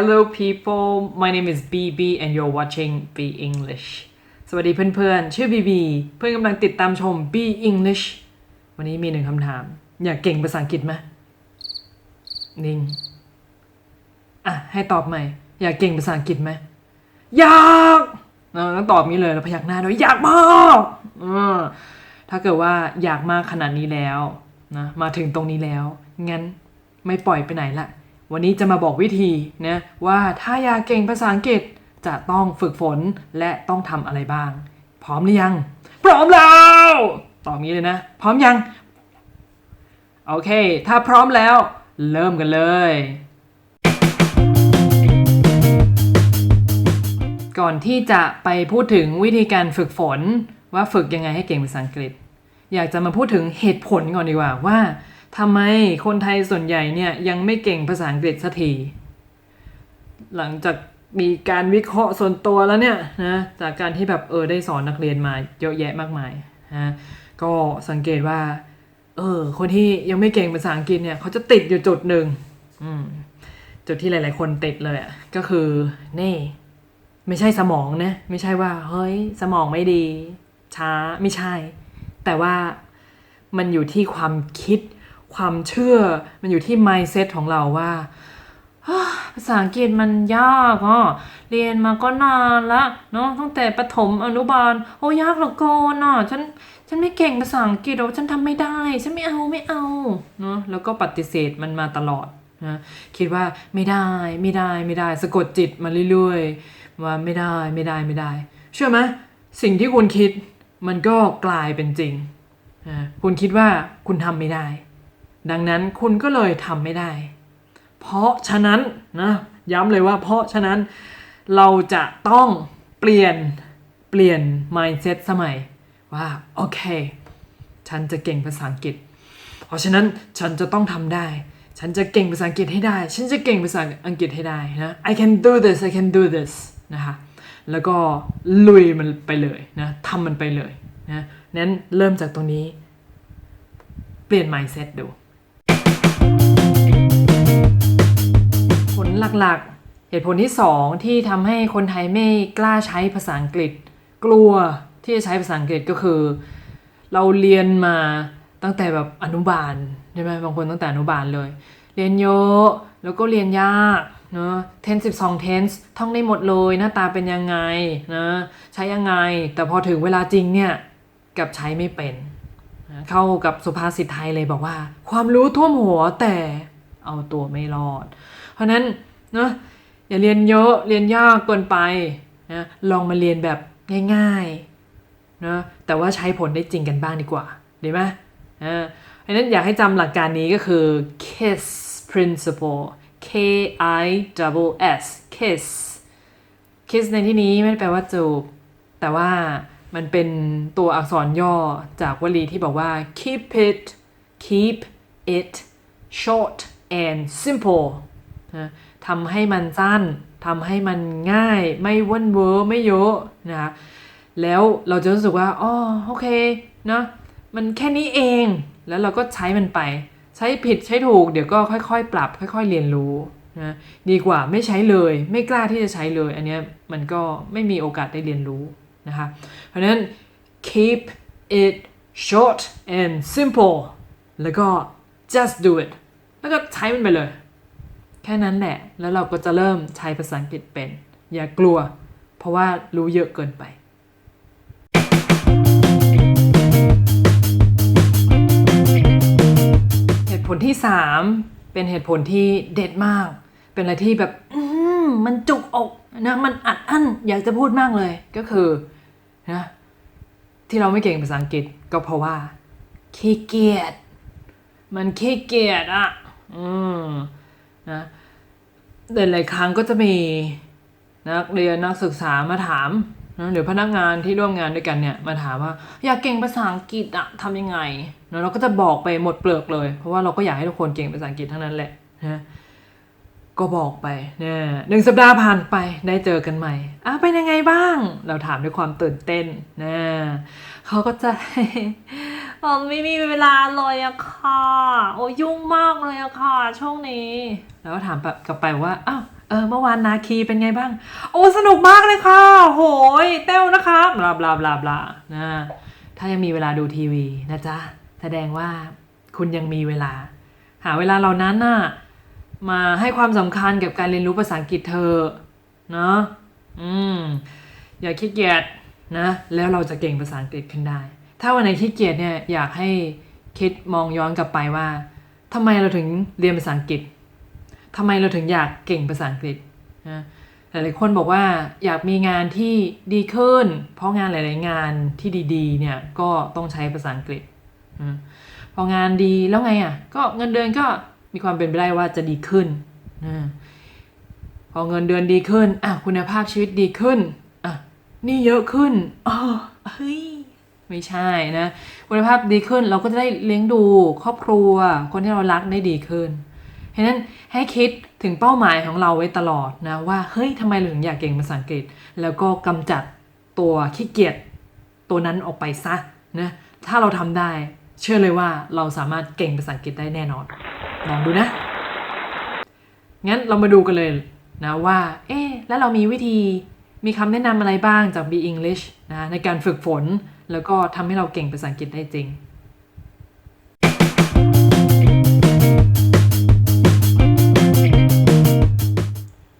Hello people my name is BB and you're watching B English สวัสดีเพื่อนๆ ชื่อ BB เพื่อนกำลังติดตามชม B English วันนี้มีหนึ่งคำถาม อยากเก่งภาษาอังกฤษไหมนิ่ง อะ ให้ตอบใหม่ อยากเก่งภาษาอังกฤษไหม อยากต้องตอบนี้เลยแล้วพยักหน้าด้วยอยากมากถ้าเกิดว่าอยากมากขนาดนี้แล้วนะ มาถึงตรงนี้แล้ว งั้นไม่ปล่อยไปไหนละ วันนี้จะมาบอกวิธีนะว่าถ้าอยากเก่งภาษาอังกฤษจะต้องฝึกฝนและต้องทำอะไรบ้าง พร้อมหรือยัง พร้อมแล้วตอบงี้เลยนะ พร้อมยัง โอเค ถ้าพร้อมแล้ว เริ่มกันเลย ก่อนที่จะไปพูดถึงวิธีการฝึกฝนว่าฝึกยังไงให้เก่งภาษาอังกฤษ อยากจะมาพูดถึงเหตุผลก่อนดีกว่าว่า ทำไมคนไทยส่วนใหญ่เนี่ยยังไม่เก่งภาษาอังกฤษสักทีหลังจากมีการวิเคราะห์ส่วนตัวแล้วเนี่ยนะจากการที่แบบเออได้สอนนักเรียนมาเยอะแยะมากมายนะก็สังเกตว่าเออคนที่ยังไม่เก่งภาษาอังกฤษเนี่ยเขาจะติดอยู่จุดหนึ่งจุดที่หลาย ๆ คนติดเลยอะก็คือนี่ ไม่ใช่สมองนะไม่ใช่ว่า เฮ้ย สมองไม่ดี ช้าไม่ใช่ แต่ว่ามันอยู่ที่ความคิด ความเชื่อ มันอยู่ที่ mindset ของเราว่าภาษาอังกฤษมันยากอะเรียนมาก็นานละเนาะตั้งแต่ประถมอนุบาล โอ้ยากเหลือเกินอะฉันฉันไม่เก่งภาษาอังกฤษหรอกฉันทำไม่ได้ ฉันไม่เอาไม่เอาเนาะแล้วก็ปฏิเสธมันมาตลอดนะคิดว่าไม่ได้ไม่ได้ไม่ได้ สะกดจิตมาเรื่อยๆว่าไม่ได้ไม่ได้ไม่ได้ เชื่อไหมสิ่งที่คุณคิดมันก็กลายเป็นจริงนะคุณคิดว่าคุณทำไม่ได้ ดังนั้นคุณก็เลยทำไม่ได้ เพราะฉะนั้นนะย้ำเลยว่าเพราะฉะนั้นเราจะต้องเปลี่ยนเปลี่ยน mindset สมัยว่าโอเค ฉันจะเก่งภาษาอังกฤษ เพราะฉะนั้นฉันจะต้องทำได้ ฉันจะเก่งภาษาอังกฤษให้ได้ ฉันจะเก่งภาษาอังกฤษให้ได้นะ I can do this I can do this นะคะแล้วก็ลุยมันไปเลยนะทำมันไปเลยนะนั้นเริ่มจากตรงนี้ เปลี่ยน mindset ดู หลักๆ เหตุผลที่สองที่ทำให้คนไทยไม่กล้าใช้ภาษาอังกฤษ กลัวที่จะใช้ภาษาอังกฤษก็คือ เราเรียนมาตั้งแต่แบบอนุบาลใช่ไหมบางคนตั้งแต่อนุบาลเลย เรียนเยอะแล้วก็เรียนยากเนาะ tense 12 tense ท่องได้หมดเลยหน้าตาเป็นยังไงนะใช้ยังไง แต่พอถึงเวลาจริงเนี่ยกลับใช้ไม่เป็นนะเข้ากับสุภาษิตไทยเลยบอกว่า ความรู้ท่วมหัวแต่เอาตัวไม่รอด เพราะนั้น เนาะอย่าเรียนเยอะเรียนยากเกินไปนะลองมาเรียนแบบง่ายๆนะแต่ว่าใช้ผลได้จริงกันบ้างดีกว่าดีไหมอ่าเพราะนั้นอยากให้จำหลักการนี้ก็คือ KISS principle K I double S KISS kiss ในที่นี้ไม่ได้แปลว่าจูบ แต่ว่ามันเป็นตัวอักษรย่อจากวลีที่บอกว่า keep it keep it short and simple นะ ทำให้มันสั้นทำให้มันง่าย ไม่ว้นเวอร์ไม่เยอะนะแล้วเราจะรู้สึกว่าอ๋อโอเคนะมันแค่นี้เองแล้วเราก็ใช้มันไป ใช้ผิดใช้ถูกเดี๋ยวก็ค่อยๆ ปรับ ค่อย ๆ เรียนรู้นะดีกว่าไม่ใช้เลยไม่กล้าที่จะใช้เลย อันเนี้ยมันก็ไม่มีโอกาสได้เรียนรู้นะคะเพราะนั้น keep it short and simple แล้วก็ just do it แล้วก็ใช้มันไปเลย แค่นั้นแหละ แล้วเราก็จะเริ่มใช้ภาษาอังกฤษเป็น อย่ากลัว เพราะว่ารู้เยอะเกินไป เหตุผลที่ 3 เป็นเหตุผลที่เด็ดมาก เป็นอะไรที่แบบมมันจุกอกนะมันอัดอั้นอยากจะพูดมากเลยก็คือนะที่เราไม่เก่งภาษาอังกฤษก็เพราะว่าขี้เกียจมันขี้เกียจอะอืม นะหลายๆครั้งก็จะมีนักเรียนนักศึกษามาถามนะหรือพนักงานที่ร่วมงานด้วยกันเนี่ยมาถามว่าอยากเก่งภาษาอังกฤษอะทำยังไงนะเราก็จะบอกไปหมดเปลือกเลย เพราะว่าเราก็อยากให้ทุกคนเก่งภาษาอังกฤษทั้งนั้นแหละนะก็บอกไปเนี่ยหนึ่งสัปดาห์ผ่านไปได้เจอกันใหม่อะเป็นยังไงบ้าง เราถามด้วยความตื่นเต้นนะเขาก็จะ อ๋อไม่มีเวลาเลยอะค่ะ โอ้ยุ่งมากเลยอะค่ะ ช่วงนี้ แล้วก็ถามแบบกลับไปว่า อ้าว เออ เมื่อวานนาคีเป็นไงบ้าง โอ้สนุกมากเลยค่ะ โหยเต้วนะคะบลาบลาบลาบลานะถ้ายังมีเวลาดูทีวีนะจ๊ะ แสดงว่าคุณยังมีเวลา หาเวลาเหล่านั้นน่ะ มาให้ความสำคัญกับการเรียนรู้ภาษาอังกฤษเธอเนาะอืม อย่าขี้เกียจนะ แล้วเราจะเก่งภาษาอังกฤษขึ้นได้ ถ้าวันไหนขี้เกียจเนี่ยอยากให้คิดมองย้อนกลับไปว่าทำไมเราถึงเรียนภาษาอังกฤษทำไมเราถึงอยากเก่งภาษาอังกฤษนะหลายๆคนบอกว่าอยากมีงานที่ดีขึ้น เพราะงานหลาย ๆ งานที่ดีๆเนี่ยก็ต้องใช้ภาษาอังกฤษพองานดีแล้วไงอะก็เงินเดือนก็มีความเป็นไปได้ว่าจะดีขึ้นนะพอเงินเดือนดีขึ้นอะคุณภาพชีวิตดีขึ้นอะนี่เยอะขึ้นอ๋อเฮ้ย ไม่ใช่นะคุณภาพดีขึ้นเราก็จะได้เลี้ยงดูครอบครัว คนที่เรารักได้ดีขึ้นฉะนั้นให้คิดถึงเป้าหมายของเราไว้ตลอดนะว่าเฮ้ยทำไมเราถึงอยากเก่งภาษาอังกฤษ แล้วก็กำจัดตัวขี้เกียจตัวนั้นออกไปซะนะถ้าเราทำได้ เชื่อเลยว่าเราสามารถเก่งภาษาอังกฤษได้แน่นอนลองดูนะ งั้นเรามาดูกันเลยนะว่า เอ๊แล้วเรามีวิธีมีคำแนะนำอะไรบ้างจาก Be English นะในการฝึกฝน แล้วก็ทำให้เราเก่งภาษาอังกฤษได้จริง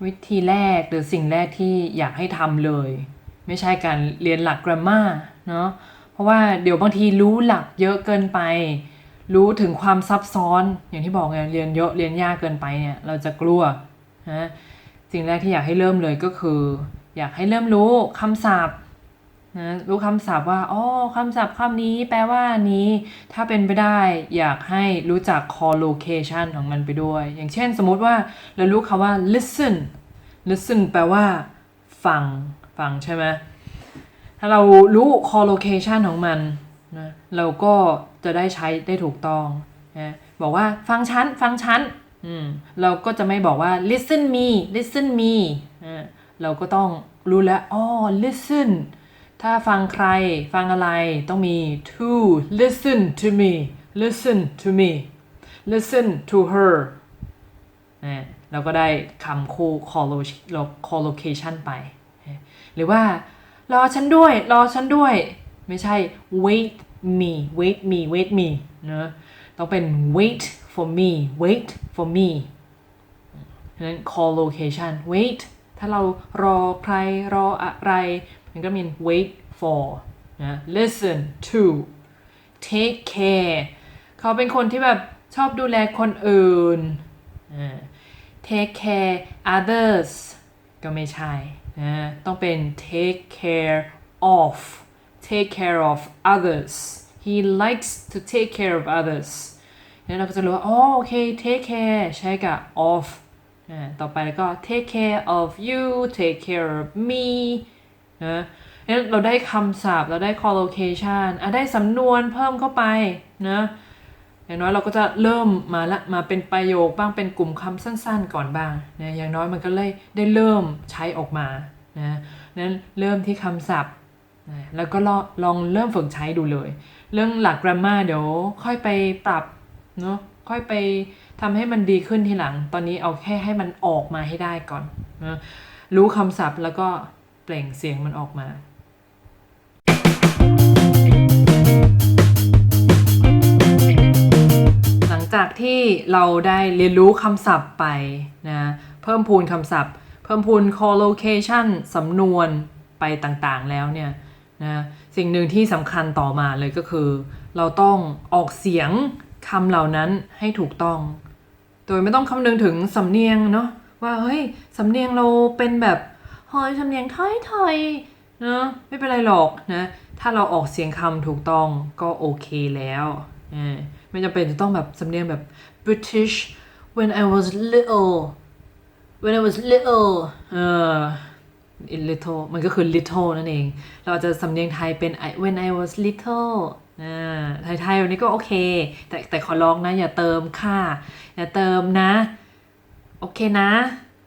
วิธีแรกหรือสิ่งแรกที่อยากให้ทำเลย ไม่ใช่การเรียนหลัก grammar เนาะเพราะว่าเดี๋ยวบางทีรู้หลักเยอะเกินไป รู้ถึงความซับซ้อนอย่างที่บอกไงเรียนเยอะเรียนยากเกินไปเนี่ย เราจะกลัวนะสิ่งแรกที่อยากให้เริ่มเลยก็คือ อยากให้เริ่มรู้คำศัพท์ นะรู้คำศัพท์ว่าอ๋อคำศัพท์คำนี้แปลว่านี้ ถ้าเป็นไปได้อยากให้รู้จัก collocation ของมันไปด้วย อย่างเช่นสมมติว่าเรารู้คำว่า listen listen แปลว่า ฟัง ฟังใช่ไหมถ้าเรารู้ collocation ของมันนะเราก็จะได้ใช้ได้ถูกต้องนะบอกว่าฟังฉัน ฟังฉันอืมเราก็จะไม่บอกว่า listen me listen me อ่าเราก็ต้องรู้แล้วอ๋อ listen ถ้าฟังใครฟังอะไรต้องมี to listen to me listen to me listen to her นะเราก็ได้คำคู่ collo- collocation ไป หรือว่า รอฉันด้วย รอฉันด้วย ไม่ใช่ wait me wait me wait me นะต้องเป็น wait for me wait for me ฉะนั้น call location wait ถ้าเรารอใครรออะไร มันก็มี wait for นะ listen to take care เขาเป็นคนที่แบบชอบดูแลคนอื่น take care others ก็ไม่ใช่นะต้องเป็น take care of take care of others he likes to take care of others เนี่ยเราก็จะรู้ว่าอ๋อโอเค take care ใช้กับ of ต่อไปแล้วก็ take care of you take care of me นะเนี่ยเราได้คำศัพท์เราได้ collocation อะได้สำนวนเพิ่มเข้าไปนะอย่างน้อยเราก็จะเริ่มมาละมาเป็นประโยคบ้างเป็นกลุ่มคำสั้นๆ ก่อนบ้างนะอย่างน้อยมันก็เลยได้เริ่มใช้ออกมานะนั้นเริ่มที่คำศัพท์นะแล้วก็ลองลองเริ่มฝึกใช้ดูเลย เรื่องหลัก grammar เดี๋ยวค่อยไปปรับเนาะค่อยไปทำให้มันดีขึ้นทีหลัง ตอนนี้เอาแค่ให้มันออกมาให้ได้ก่อนนะรู้คำศัพท์แล้วก็ เปล่งเสียงมันออกมาหลังจากที่เราได้เรียนรู้คำศัพท์ไปนะเพิ่มพูนคำศัพท์ เพิ่มพูน collocation สำนวนไปต่างๆแล้วเนี่ยนะสิ่งหนึ่งที่สำคัญต่อมาเลยก็คือ เราต้องออกเสียงคำเหล่านั้นให้ถูกต้อง โดยไม่ต้องคำนึงถึงสำเนียงเนาะว่าเฮ้ยสำเนียงเราเป็นแบบ เฮ้ยสำเนียงไทยไทยๆเนะไม่เป็นไรหรอกนะ ถ้าเราออกเสียงคำถูกต้องก็โอเคแล้วอ่าไม่จำเป็นจะต้องแบบสำเนียงแบบ British when I was little when I was little เออ little มันก็คือ little นั่นเอง เราจะสำเนียงไทยเป็น I- when I was little อ่าไทยๆวันนี้ก็โอเค แต่แต่ขอร้องนะ อย่าเติมค่ะ อย่าเติมนะ โอเคนะ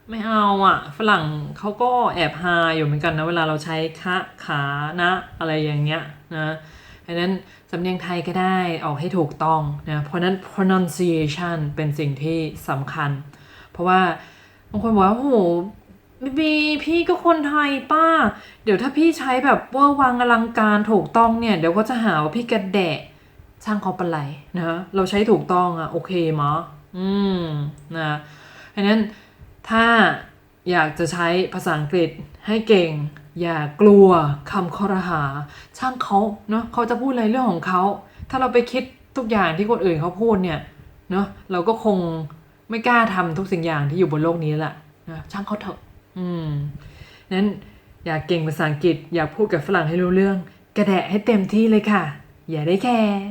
ไม่เอาอะ ฝรั่งเขาก็แอบฮาอยู่เหมือนกันนะ เวลาเราใช้คะขานะ อะไรอย่างเงี้ยนะดังนั้นสำเนียงไทยก็ได้ออกให้ถูกต้องนะเพราะนั้น pronunciation เป็นสิ่งที่สำคัญ เพราะว่าบางคนบอกว่าโอ้โหบีบีพี่ก็คนไทยป้า เดี๋ยวถ้าพี่ใช้แบบเวอร์วังอลังการถูกต้องเนี่ย เดี๋ยวก็จะหาว่าพี่กระแดะช่างเขาเป็นไรนะเราใช้ถูกต้องอะโอเคมะอืมนะเพราะนั้น ถ้าอยากจะใช้ภาษาอังกฤษให้เก่ง อย่ากลัวคำคอรหา ช่างเขาเนาะเขาจะพูดอะไรเรื่องของเขา ถ้าเราไปคิดทุกอย่างที่คนอื่นเขาพูดเนี่ยเนาะเราก็คงไม่กล้าทำทุกสิ่งอย่างที่อยู่บนโลกนี้แหละนะช่างเขาเถอะ อืมนั้นอยากเก่งภาษาอังกฤษ อยากพูดกับฝรั่งให้รู้เรื่อง กระแดะให้เต็มที่เลยค่ะ อย่าได้แคร์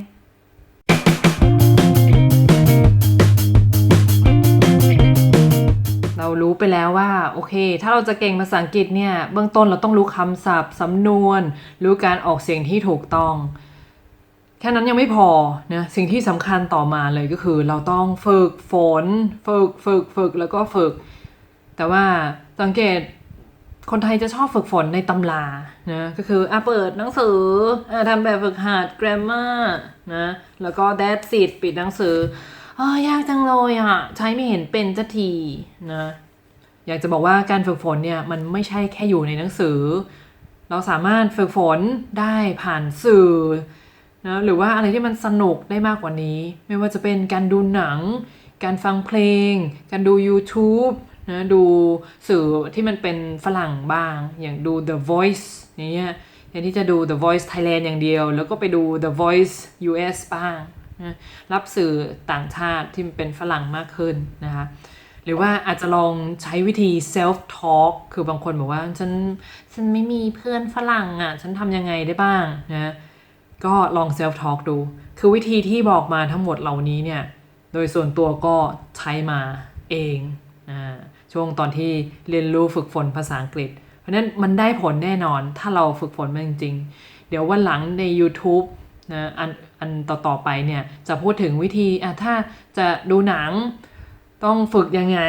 รู้ไปแล้วว่าโอเค ถ้าเราจะเก่งภาษาอังกฤษเนี่ยเบื้องต้นเราต้องรู้คำศัพท์สำนวน รู้การออกเสียงที่ถูกต้อง แค่นั้นยังไม่พอนะสิ่งที่สำคัญต่อมาเลยก็คือ เราต้องฝึกฝนฝึกฝึกฝึกแล้วก็ฝึก แต่ว่าสังเกตคนไทยจะชอบฝึกฝนในตำรานะก็คืออะเปิดหนังสืออะทำแบบฝึกหัด grammar นะแล้วก็ that's it ปิดหนังสืออ๋อยากจังเลยอะ ใช้ไม่เห็นเป็นสักทีนะ อยากจะบอกว่าการฝึกฝนเนี่ยมันไม่ใช่แค่อยู่ในหนังสือ เราสามารถฝึกฝนได้ผ่านสื่อนะหรือว่าอะไรที่มันสนุกได้มากกว่านี้ ไม่ว่าจะเป็นการดูหนัง การฟังเพลง การดู YouTube นะดูสื่อที่มันเป็นฝรั่งบ้าง อย่างดู The Voice อย่างเงี้ยแทนที่จะดู The Voice Thailand อย่างเดียว แล้วก็ไปดู The Voice US บ้างนะรับสื่อต่างชาติที่มันเป็นฝรั่งมากขึ้นนะคะ หรือว่าอาจจะลองใช้วิธี self talk คือบางคนบอกว่าฉันฉันไม่มีเพื่อนฝรั่งอะ ฉันทำยังไงได้บ้างนะก็ลอง self talk ดู คือวิธีที่บอกมาทั้งหมดเหล่านี้เนี่ย โดยส่วนตัวก็ใช้มาเองอช่วงตอนที่เรียนรู้ฝึกฝนภาษาอังกฤษ เพราะนั้นมันได้ผลแน่นอนถ้าเราฝึกฝนมาจริง ๆ เดี๋ยววันหลังใน YouTube นะอันอันต่อๆไปเนี่ยจะพูดถึงวิธีอะถ้าจะดูหนัง ต้องฝึกยังไง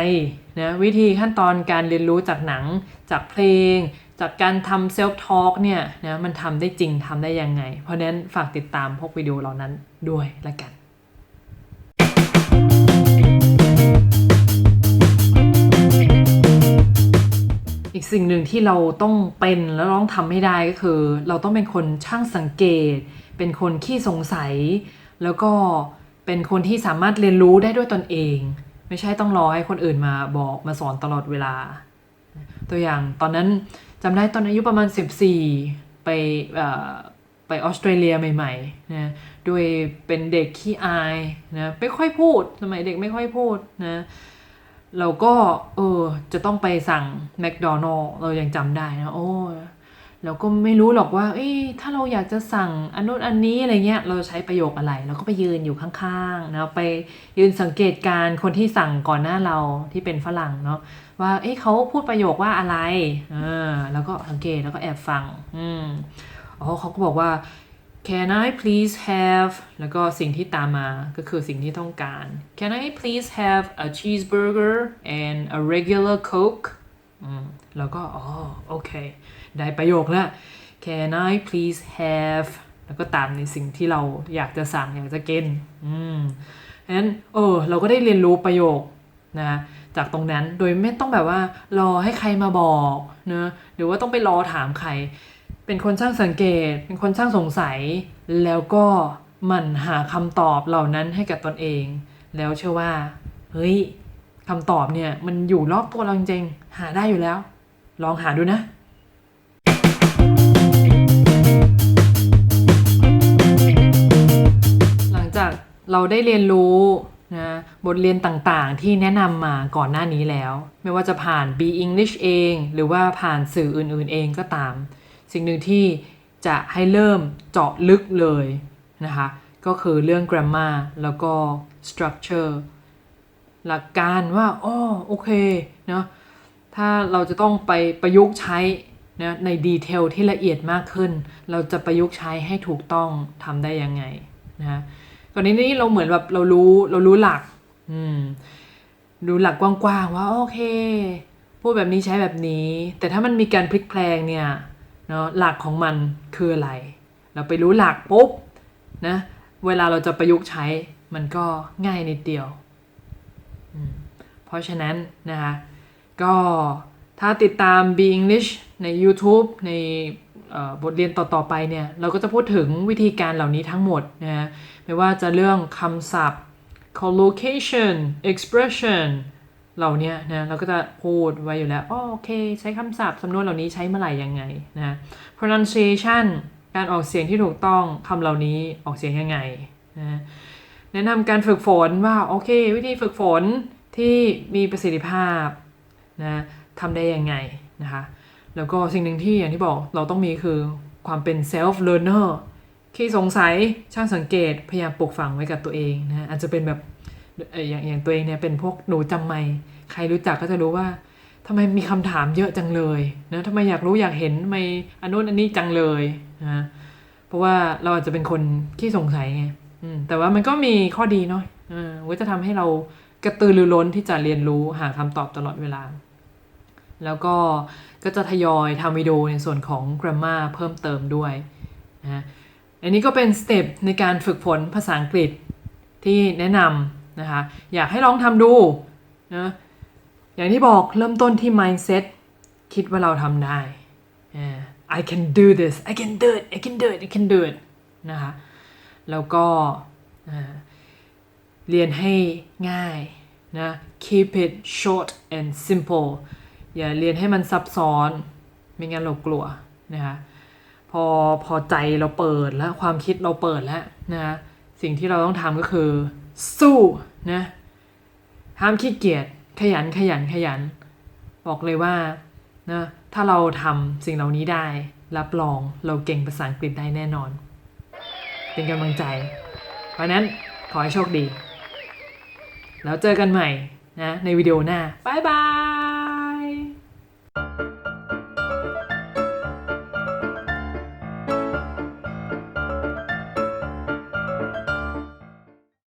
นะวิธีขั้นตอนการเรียนรู้จากหนังจากเพลง จากการทำเซลฟ์ทอล์กเนี่ยนะมันทำได้จริงทำได้ยังไง เพราะนั้นฝากติดตามพวกวิดีโอเหล่านั้นด้วยละกันอีกสิ่งหนึ่งที่เราต้องเป็นแล้วต้องทำให้ได้ก็คือ เราต้องเป็นคนช่างสังเกต เป็นคนขี้สงสัย แล้วก็เป็นคนที่สามารถเรียนรู้ได้ด้วยตนเอง ไม่ใช่ต้องรอให้คนอื่นมาบอกมาสอนตลอดเวลา ตัวอย่างตอนนั้นจำได้ตอนอายุประมาณ 14 ไปไปออสเตรเลียใหม่ๆนะด้วยเป็นเด็กขี้อายนะไม่ค่อยพูดสมัยเด็กไม่ค่อยพูดนะเราก็เออจะต้องไปสั่งแมคโดนัลล์เรายังจำได้นะโอ้ เราก็ไม่รู้หรอกว่า เอ้ถ้าเราอยากจะสั่งอันนู้นอันนี้อะไรเงี้ย เราใช้ประโยคอะไร เราก็ไปยืนอยู่ข้างๆนะไปยืนสังเกตการณ์คนที่สั่งก่อนหน้าเราที่เป็นฝรั่งเนาะว่า เอ้เขาพูดประโยคว่าอะไรอ่าแล้วก็สังเกตแล้วก็แอบฟัง อืมอ๋อเขาก็บอกว่า Can I please have แล้วก็สิ่งที่ตามมาก็คือสิ่งที่ต้องการ Can I please have a cheeseburger and a regular coke อืมแล้วก็อ๋อโอเค ได้ประโยคแล้ว Can I please have แล้วก็ตามในสิ่งที่เราอยากจะสั่งอยากจะกินอืมงั้นเออเราก็ได้เรียนรู้ประโยคนะจากตรงนั้นโดยไม่ต้องแบบว่ารอให้ใครมาบอกเนะหรือว่าต้องไปรอถามใคร เป็นคนช่างสังเกต เป็นคนช่างสงสัย แล้วก็มันหาคำตอบเหล่านั้นให้กับตนเอง แล้วเชื่อว่าเฮ้ยคำตอบเนี่ยมันอยู่รอบตัวเราจริงๆหาได้อยู่แล้ว ลองหาดูนะ เราได้เรียนรู้นะบทเรียนต่างๆ ที่แนะนำมาก่อนหน้านี้แล้ว ไม่ว่าจะผ่าน Be English เอง หรือว่าผ่านสื่ออื่นๆเองก็ตาม สิ่งหนึ่งที่จะให้เริ่มเจาะลึกเลยนะคะ ก็คือเรื่อง grammar แล้วก็ structure หลักการว่าอ๋อโอเคเนาะถ้าเราจะต้องไปประยุกต์ใช้นะในดีเทลที่ละเอียดมากขึ้น เราจะประยุกต์ใช้ให้ถูกต้องทำได้ยังไงนะ ก่อนนี้นี่เราเหมือนแบบเรารู้เรารู้หลัก อืมดูหลักกว้างๆว่าโอเค พูดแบบนี้ใช้แบบนี้ แต่ถ้ามันมีการพลิกแพลงเนี่ยเนาะหลักของมันคืออะไร เราไปรู้หลักปุ๊บนะเวลาเราจะประยุกต์ใช้มันก็ง่ายนิดเดียว เพราะฉะนั้นนะคะก็ถ้าติดตาม Be English ใน YouTube ในเอ่อ บทเรียนต่อ ๆ ไปเนี่ย เราก็จะพูดถึงวิธีการเหล่านี้ทั้งหมดนะฮะไม่ว่าจะเรื่องคำศัพท์ collocation expression เหล่านี้นะเราก็จะพูดไว้อยู่แล้วโอเค ใช้คำศัพท์สำนวนเหล่านี้ใช้เมื่อไหร่ยังไงนะ pronunciation การออกเสียงที่ถูกต้องคำเหล่านี้ออกเสียงยังไงนะแนะนำการฝึกฝนว่าโอเค วิธีฝึกฝนที่มีประสิทธิภาพนะทำได้ยังไงนะคะ แล้วก็สิ่งหนึ่งที่อย่างที่บอกเราต้องมีคือความเป็น self learner ที่สงสัยช่างสังเกตพยายามปลูกฝังไว้กับตัวเองนะอาจจะเป็นแบบอย่างอย่างตัวเองเนี่ยเป็นพวกหนูจำไม่ใครรู้จักก็จะรู้ว่าทำไมมีคำถามเยอะจังเลยนะทำไมอยากรู้อยากเห็นทำไมอันนู้นอันนี้จังเลยนะเพราะว่าเราอาจจะเป็นคนที่สงสัยไงแต่ว่ามันก็มีข้อดีเนาะเออก็จะทำให้เรากระตือรือร้นที่จะเรียนรู้หาคำตอบตลอดเวลา แล้วก็ก็จะทยอยทำวิดีโอในส่วนของ grammar เพิ่มเติมด้วยนะอันนี้ก็เป็นสเต็ปในการฝึกฝนภาษาอังกฤษที่แนะนำนะคะ อยากให้ลองทำดูนะอย่างที่บอกเริ่มต้นที่ mindset คิดว่าเราทำได้ I can do this I can do it I can do it I can do it นะคะ แล้วก็อ่าเรียนให้ง่ายนะ keep it short and simple อย่าเรียนให้มันซับซ้อน ไม่งั้นเรากลัวนะคะพอพอใจเราเปิดแล้วความคิดเราเปิดแล้วนะคะสิ่งที่เราต้องทำก็คือ สู้นะห้ามขี้เกียจขยันขยันขยัน บอกเลยว่านะถ้าเราทำสิ่งเหล่านี้ได้ รับรองเราเก่งภาษาอังกฤษได้แน่นอน เป็นกำลังใจ เพราะฉะนั้นขอให้โชคดี แล้วเจอกันใหม่นะในวิดีโอหน้า บ๊ายบาย